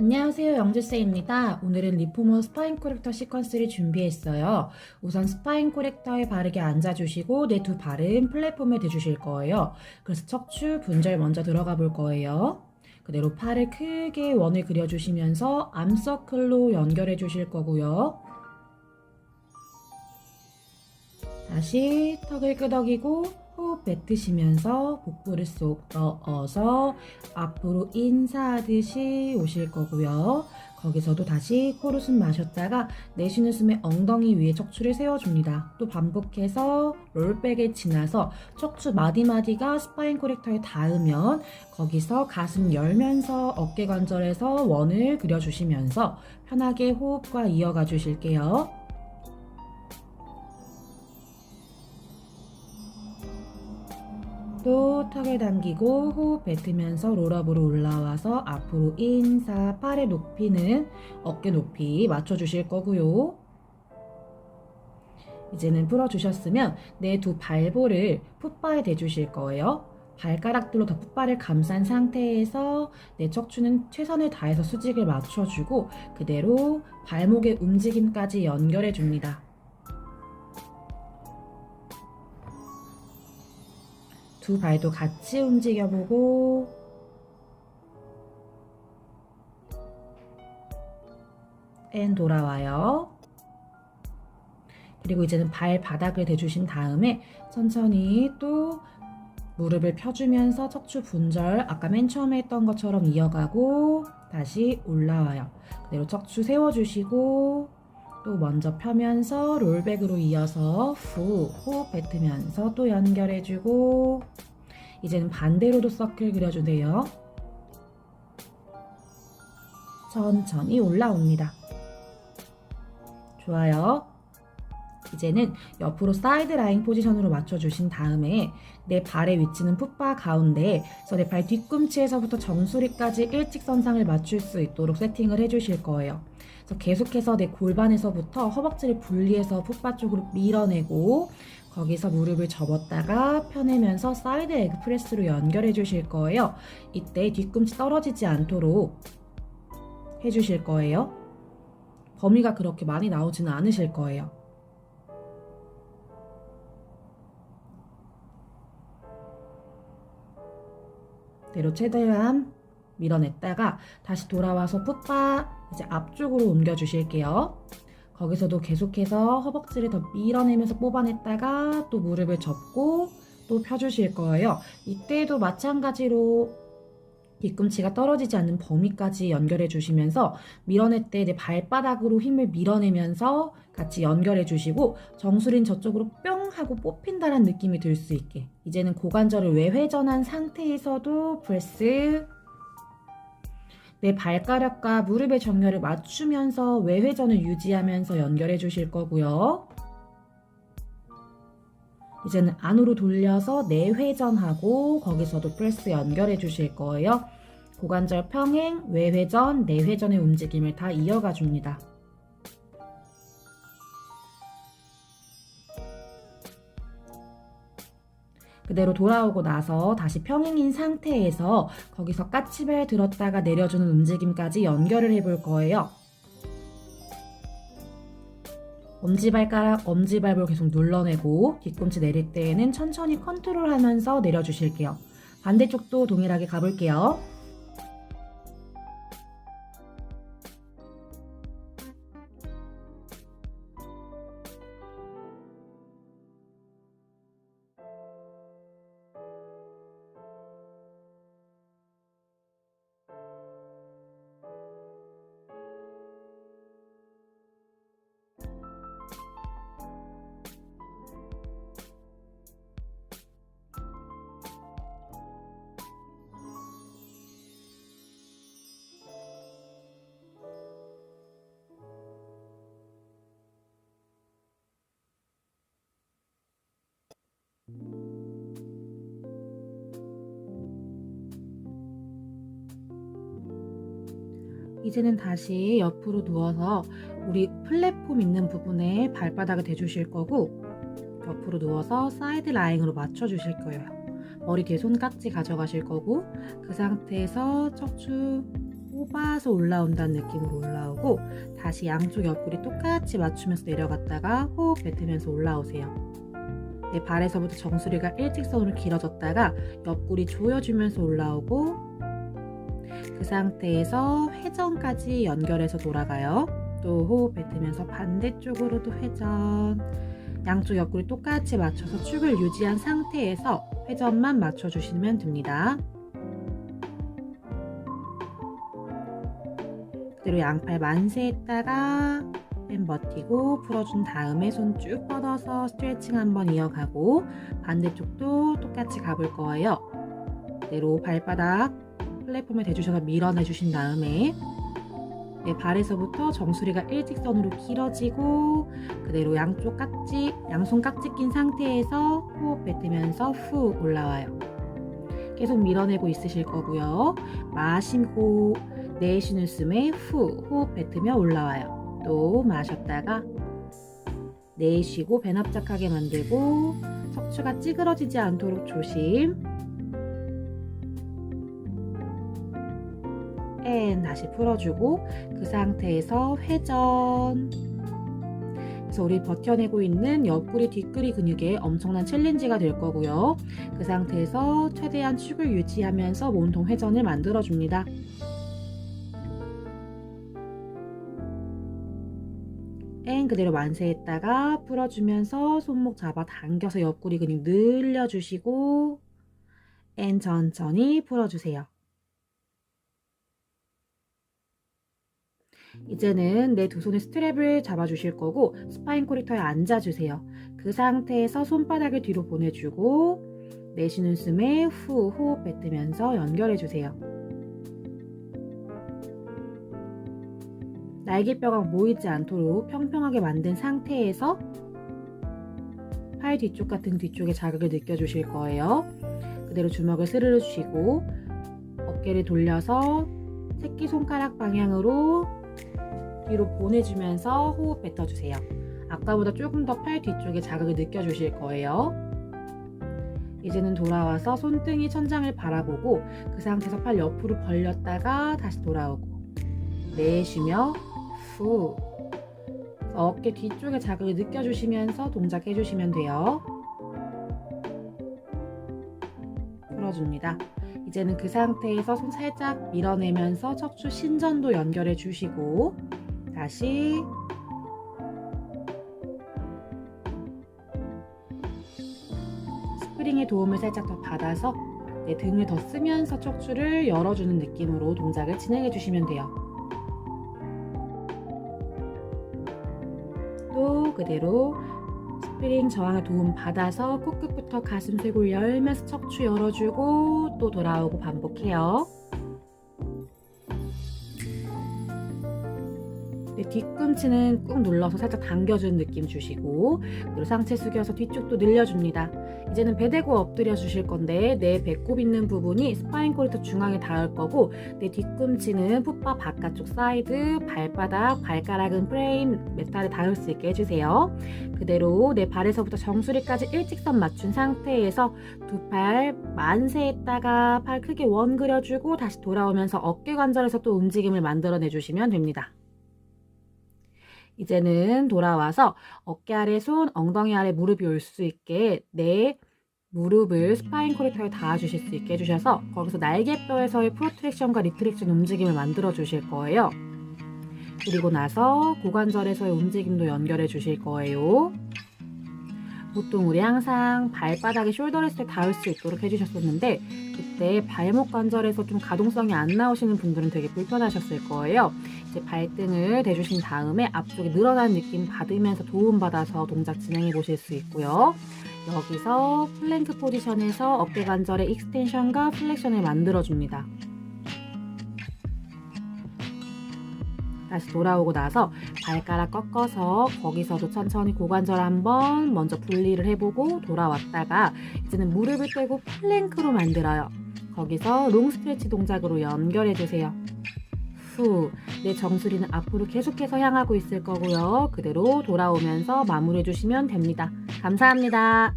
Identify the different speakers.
Speaker 1: 안녕하세요 영주쌤입니다. 오늘은 리포머 스파인 코렉터 시퀀스를 준비했어요. 우선 스파인 코렉터에 바르게 앉아주시고 내 두 발은 플랫폼에 대주실 거예요. 그래서 척추 분절 먼저 들어가 볼 거예요. 그대로 팔을 크게 원을 그려주시면서 암서클로 연결해 주실 거고요. 다시 턱을 끄덕이고 호흡 뱉으시면서 복부를 쏙 넣어서 앞으로 인사하듯이 오실 거고요. 거기서도 다시 코로 숨 마셨다가 내쉬는 숨에 엉덩이 위에 척추를 세워줍니다. 또 반복해서 롤백에 지나서 척추 마디마디가 스파인 코렉터에 닿으면 거기서 가슴 열면서 어깨 관절에서 원을 그려주시면서 편하게 호흡과 이어가 주실게요. 또 턱을 당기고 호흡 뱉으면서 롤업으로 올라와서 앞으로 인사 팔의 높이는 어깨 높이 맞춰주실 거고요. 이제는 풀어주셨으면 내 두 발볼을 풋바에 대주실 거예요. 발가락들로 더 풋바를 감싼 상태에서 내 척추는 최선을 다해서 수직을 맞춰주고 그대로 발목의 움직임까지 연결해 줍니다. 두 발도 같이 움직여보고 앤 돌아와요. 그리고 이제는 발바닥을 대주신 다음에 천천히 또 무릎을 펴주면서 척추 분절 아까 맨 처음에 했던 것처럼 이어가고 다시 올라와요. 그대로 척추 세워주시고 또 먼저 펴면서 롤백으로 이어서 후 호흡 뱉으면서 또 연결해주고 이제는 반대로도 서클 그려주세요. 천천히 올라옵니다. 좋아요. 이제는 옆으로 사이드 라인 포지션으로 맞춰주신 다음에 내 발의 위치는 풋바 가운데 그래서 내 발 뒤꿈치에서부터 정수리까지 일직선상을 맞출 수 있도록 세팅을 해주실 거예요. 계속해서 내 골반에서부터 허벅지를 분리해서 풋바 쪽으로 밀어내고 거기서 무릎을 접었다가 펴내면서 사이드 에그 프레스로 연결해 주실 거예요. 이때 뒤꿈치 떨어지지 않도록 해 주실 거예요. 범위가 그렇게 많이 나오지는 않으실 거예요. 대로 최대한 밀어냈다가 다시 돌아와서 풋바 이제 앞쪽으로 옮겨 주실게요. 거기서도 계속해서 허벅지를 더 밀어내면서 뽑아냈다가 또 무릎을 접고 또 펴주실 거예요. 이때도 마찬가지로 뒤꿈치가 떨어지지 않는 범위까지 연결해 주시면서 밀어낼 때 내 발바닥으로 힘을 밀어내면서 같이 연결해 주시고 정수리는 저쪽으로 뿅 하고 뽑힌다는 느낌이 들 수 있게 이제는 고관절을 외회전한 상태에서도 프레스 내 발가락과 무릎의 정렬을 맞추면서 외회전을 유지하면서 연결해 주실 거고요. 이제는 안으로 돌려서 내회전하고 거기서도 프레스 연결해 주실 거예요. 고관절 평행, 외회전, 내회전의 움직임을 다 이어가 줍니다. 그대로 돌아오고 나서 다시 평행인 상태에서 거기서 까치발 들었다가 내려주는 움직임까지 연결을 해볼 거예요. 엄지발가락, 엄지발볼 계속 눌러내고 뒤꿈치 내릴 때에는 천천히 컨트롤하면서 내려주실게요. 반대쪽도 동일하게 가볼게요. 이제는 다시 옆으로 누워서 우리 플랫폼 있는 부분에 발바닥을 대주실 거고 옆으로 누워서 사이드 라인으로 맞춰주실 거예요. 머리 뒤에 손깍지 가져가실 거고 그 상태에서 척추 뽑아 올라와서 올라온다는 느낌으로 올라오고 다시 양쪽 옆구리 똑같이 맞추면서 내려갔다가 호흡 뱉으면서 올라오세요. 내 발에서부터 정수리가 일직선으로 길어졌다가 옆구리 조여주면서 올라오고 그 상태에서 회전까지 연결해서 돌아가요. 또 호흡 뱉으면서 반대쪽으로도 회전. 양쪽 옆구리 똑같이 맞춰서 축을 유지한 상태에서 회전만 맞춰주시면 됩니다. 그대로 양팔 만세했다가 펜 버티고 풀어준 다음에 손 쭉 뻗어서 스트레칭 한번 이어가고 반대쪽도 똑같이 가볼 거예요. 그대로 발바닥 플랫폼에 대주셔서 밀어내 주신 다음에 내 발에서부터 정수리가 일직선으로 길어지고 그대로 양쪽 깍지, 양손 깍지 낀 상태에서 호흡 뱉으면서 후 올라와요. 계속 밀어내고 있으실 거고요. 마시고 내쉬는 숨에 후 호흡 뱉으며 올라와요. 또 마셨다가 내쉬고 배 납작하게 만들고 척추가 찌그러지지 않도록 조심. 앤 다시 풀어주고 그 상태에서 회전. 그래서 우리 버텨내고 있는 옆구리 뒷구리 근육에 엄청난 챌린지가 될 거고요. 그 상태에서 최대한 축을 유지하면서 몸통 회전을 만들어 줍니다. 앤 그대로 만세했다가 풀어주면서 손목 잡아 당겨서 옆구리 근육 늘려주시고 앤 천천히 풀어주세요. 이제는 내 두 손에 스트랩을 잡아주실 거고 스파인 코리터에 앉아주세요. 그 상태에서 손바닥을 뒤로 보내주고 내쉬는 숨에 후 호흡 뱉으면서 연결해주세요. 날개뼈가 모이지 않도록 평평하게 만든 상태에서 팔 뒤쪽 같은 뒤쪽에 자극을 느껴주실 거예요. 그대로 주먹을 스르르 쥐고 어깨를 돌려서 새끼손가락 방향으로 뒤로 보내주면서 호흡 뱉어주세요. 아까보다 조금 더 팔 뒤쪽에 자극을 느껴주실 거예요. 이제는 돌아와서 손등이 천장을 바라보고 그 상태에서 팔 옆으로 벌렸다가 다시 돌아오고 내쉬며 후 어깨 뒤쪽에 자극을 느껴주시면서 동작해주시면 돼요. 풀어줍니다. 이제는 그 상태에서 손 살짝 밀어내면서 척추 신전도 연결해 주시고 다시 스프링의 도움을 살짝 더 받아서 내 등을 더 쓰면서 척추를 열어주는 느낌으로 동작을 진행해 주시면 돼요. 또 그대로 스프링 저항의 도움 받아서 코끝부터 가슴 쇄골 열면서 척추 열어주고 또 돌아오고 반복해요. 뒤꿈치는 꾹 눌러서 살짝 당겨주는 느낌 주시고 그리고 상체 숙여서 뒤쪽도 늘려줍니다. 이제는 배 대고 엎드려 주실 건데 내 배꼽 있는 부분이 스파인 코리터 중앙에 닿을 거고 내 뒤꿈치는 풋바 바깥쪽 사이드, 발바닥, 발가락은 프레임, 메탈에 닿을 수 있게 해주세요. 그대로 내 발에서부터 정수리까지 일직선 맞춘 상태에서 두 팔 만세했다가 팔 크게 원 그려주고 다시 돌아오면서 어깨 관절에서 또 움직임을 만들어내 주시면 됩니다. 이제는 돌아와서 어깨 아래 손, 엉덩이 아래 무릎이 올 수 있게 내 무릎을 스파인 코리터에 닿아주실 수 있게 해주셔서 거기서 날개뼈에서의 프로트랙션과 리트랙션 움직임을 만들어 주실 거예요. 그리고 나서 고관절에서의 움직임도 연결해 주실 거예요. 보통 우리 항상 발바닥에 숄더 레스에 닿을 수 있도록 해주셨었는데 그때 발목 관절에서 좀 가동성이 안 나오시는 분들은 되게 불편하셨을 거예요. 이제 발등을 대주신 다음에 앞쪽에 늘어나는 느낌 받으면서 도움받아서 동작 진행해 보실 수 있고요. 여기서 플랭크 포지션에서 어깨 관절의 익스텐션과 플렉션을 만들어 줍니다. 다시 돌아오고 나서 발가락 꺾어서 거기서도 천천히 고관절 한번 먼저 분리를 해보고 돌아왔다가 이제는 무릎을 떼고 플랭크로 만들어요. 거기서 롱 스트레치 동작으로 연결해 주세요. 후, 내 정수리는 앞으로 계속해서 향하고 있을 거고요. 그대로 돌아오면서 마무리해 주시면 됩니다. 감사합니다.